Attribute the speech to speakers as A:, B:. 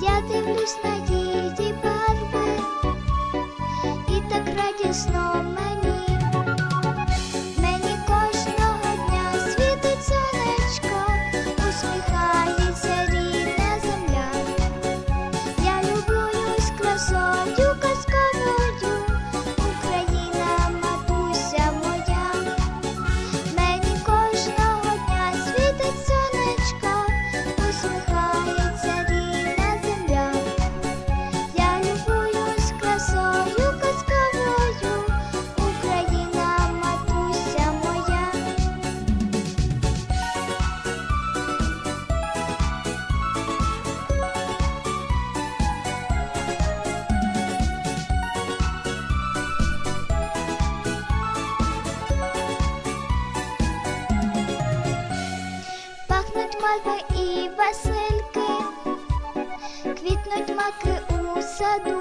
A: я дивлюсь на її барви і так радісно мене. Пахнуть і васильки, квітнуть маки у саду.